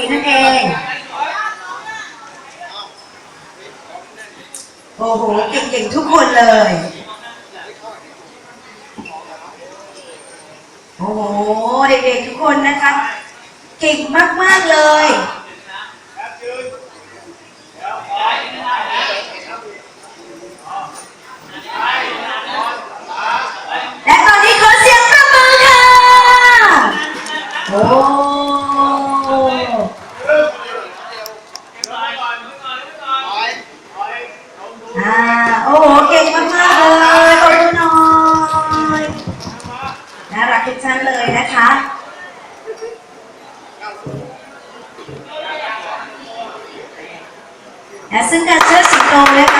สีนั่นเอง โอ้โห เก่งๆทุกคนเลย โอ้โห เด็กๆทุกคนนะคะเก่งมากๆเลยและตอนนี้ขอเสียงปรบมือค่ะ โอ้ อ่าโอ้โหเก่งมากๆเลยขอบคุณหน่อยน่ารักทุกท่านเลยนะคะและซึ่งการเชิดสิงโตนะคะ